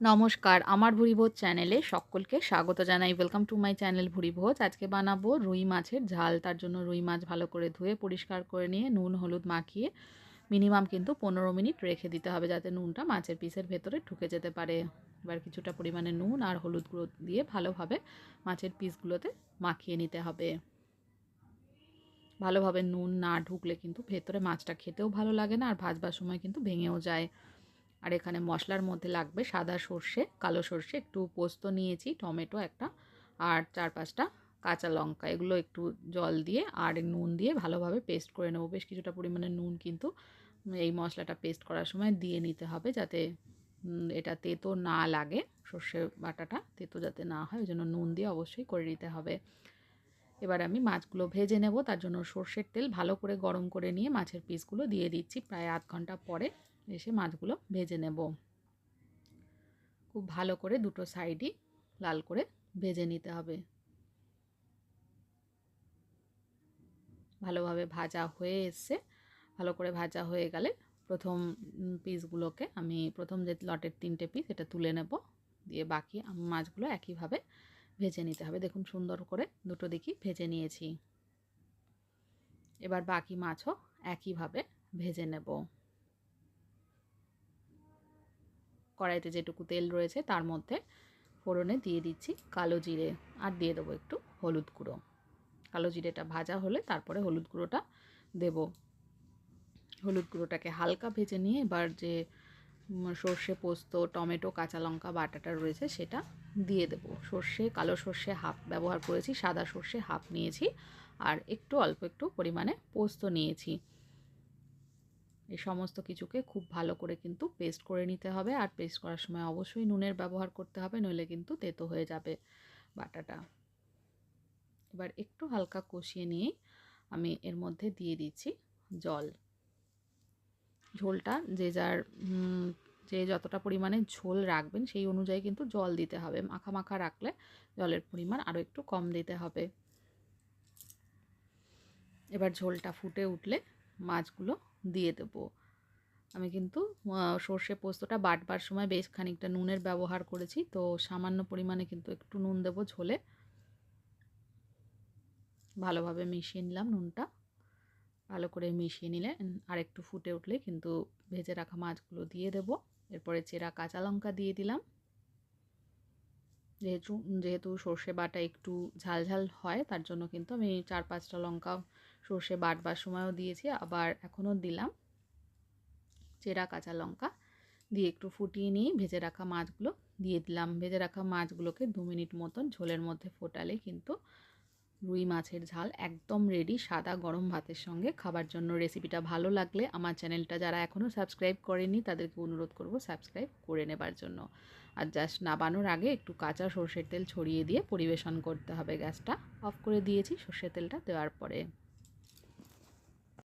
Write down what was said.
নমস্কার, আমার ভুরিভোজ চ্যানেলে সকলকে স্বাগত জানাই। ওয়েলকাম টু মাই চ্যানেল ভুরিভোজ আজকে বানাবো রুই মাছের ঝাল। তার জন্য রুই মাছ ভালো করে ধুয়ে, পরিষ্কার করে নিয়ে, নুন, হলুদ মাখিয়ে মিনিমাম কিন্তু পনেরো মিনিট রেখে দিতে হবে যাতে নুনটা মাছের পিসের ভেতরে ঢুকে যেতে পারে। এবার কিছুটা পরিমাণে নুন আর হলুদ গুঁড়ো দিয়ে ভালোভাবে মাছের পিসগুলোতে মাখিয়ে নিতে হবে। ভালোভাবে নুন না ঢুকলে কিন্তু ভেতরে মাছটা খেতেও ভালো লাগে না আর ভাজবার সময় কিন্তু ভেঙেও যায়। আর এখানে মশলার মধ্যে লাগবে সাদা সর্ষে, কালো সর্ষে, একটু পোস্ত নিয়েছি, টমেটো একটা আর চার পাঁচটা কাঁচা লঙ্কা। এগুলো একটু জল দিয়ে আর নুন দিয়ে ভালোভাবে পেস্ট করে নেব। বেশ কিছুটা পরিমাণে নুন কিন্তু এই মশলাটা পেস্ট করার সময় দিয়ে নিতে হবে যাতে এটা তেতো না লাগে, সর্ষে বাটাটা তেতো যাতে না হয়, ওই জন্য নুন দিয়ে অবশ্যই করে নিতে হবে। এবার আমি মাছগুলো ভেজে নেব, তার জন্য সর্ষের তেল ভালো করে গরম করে নিয়ে মাছের পিসগুলো দিয়ে দিচ্ছি প্রায় আধ ঘণ্টা পরে। এসে মাছগুলো ভেজে নেব। খুব ভালো করে দুটো সাইডই লাল করে ভেজে নিতে হবে। ভালোভাবে ভাজা হয়ে এসছে। ভালো করে ভাজা হয়ে গেলে প্রথম পিসগুলোকে আমি প্রথম যে লটের তিনটে পিস এটা তুলে নেব। দিয়ে বাকি মাছগুলো একইভাবে ভেজে নিতে হবে। দেখুন সুন্দর করে দুটো দিকই ভেজে নিয়েছি। এবার বাকি মাছও একইভাবে ভেজে নেব। কড়াইতে যেটুকু তেল রয়েছে তার মধ্যে ফোড়নে দিয়ে দিচ্ছি কালো জিরে আর দিয়ে দেবো একটু হলুদ গুঁড়ো। কালো জিরেটা ভাজা হলে তারপরে হলুদ গুঁড়োটা দেব। হলুদ গুঁড়োটাকে হালকা ভেজে নিয়ে এবার যে সর্ষে পোস্ত, টমেটো, কাঁচা লঙ্কা, বাটাটা রয়েছে সেটা দিয়ে দেব। সর্ষে, কালো সর্ষে হাফ ব্যবহার করেছি, সাদা সর্ষে হাফ নিয়েছি আর একটু অল্প একটু পরিমাণে পোস্ত নিয়েছি। এই সমস্ত কিছুকে খুব ভালো করে কিন্তু পেস্ট করে নিতে হবে। আর পেস্ট করার সময় অবশ্যই নুনের ব্যবহার করতে হবে, নইলে কিন্তু তেতো হয়ে যাবে বাটাটা। এবার একটু হালকা কষিয়ে নিয়ে আমি এর মধ্যে দিয়ে দিচ্ছি জল। ঝোলটা যে যার যে যতটা পরিমাণে ঝোল রাখবেন সেই অনুযায়ী কিন্তু জল দিতে হবে। মাখা মাখা রাখলে জলের পরিমাণ আরও একটু কম দিতে হবে। এবার ঝোলটা ফুটে উঠলে মাছগুলো দিয়ে দেব। আমি কিন্তু সর্ষে পোস্তটা বাটবার সময় বেশ খানিকটা নুনের ব্যবহার করেছি, তো সামান্য পরিমাণে কিন্তু একটু নুন দেব ঝোলে। ভালোভাবে মিশিয়ে নিলাম নুনটা। ভালো করে মিশিয়ে নিলে আর একটু ফুটে উঠলে কিন্তু ভেজে রাখা মাছগুলো দিয়ে দেব। এরপরে চেরা কাঁচা লঙ্কা দিয়ে দিলাম। যেহেতু যেহেতু সর্ষে বাটা একটু ঝাল ঝাল হয়, তার জন্য কিন্তু আমি চার পাঁচটা লঙ্কা সর্ষে বাটবার সময়ও দিয়েছি, আবার এখনও দিলাম। চেরা কাঁচা লঙ্কা দিয়ে একটু ফুটিয়ে নিয়ে ভেজে রাখা মাছগুলো দিয়ে দিলাম। ভেজে রাখা মাছগুলোকে দু মিনিট মতন ঝোলের মধ্যে ফোটালে কিন্তু রুই মাছের ঝাল একদম রেডি সাদা গরম ভাতের সঙ্গে খাবার জন্য রেসিপিটা ভালো লাগলে আমার চ্যানেলটা যারা এখনও সাবস্ক্রাইব করেনি তাদেরকে অনুরোধ করব সাবস্ক্রাইব করে নেবার জন্য। আর জাস্ট নাবানোর আগে একটু কাঁচা সর্ষের তেল ছড়িয়ে দিয়ে পরিবেশন করতে হবে গ্যাসটা। অফ করে দিয়েছি সর্ষের তেলটা দেওয়ার পরে।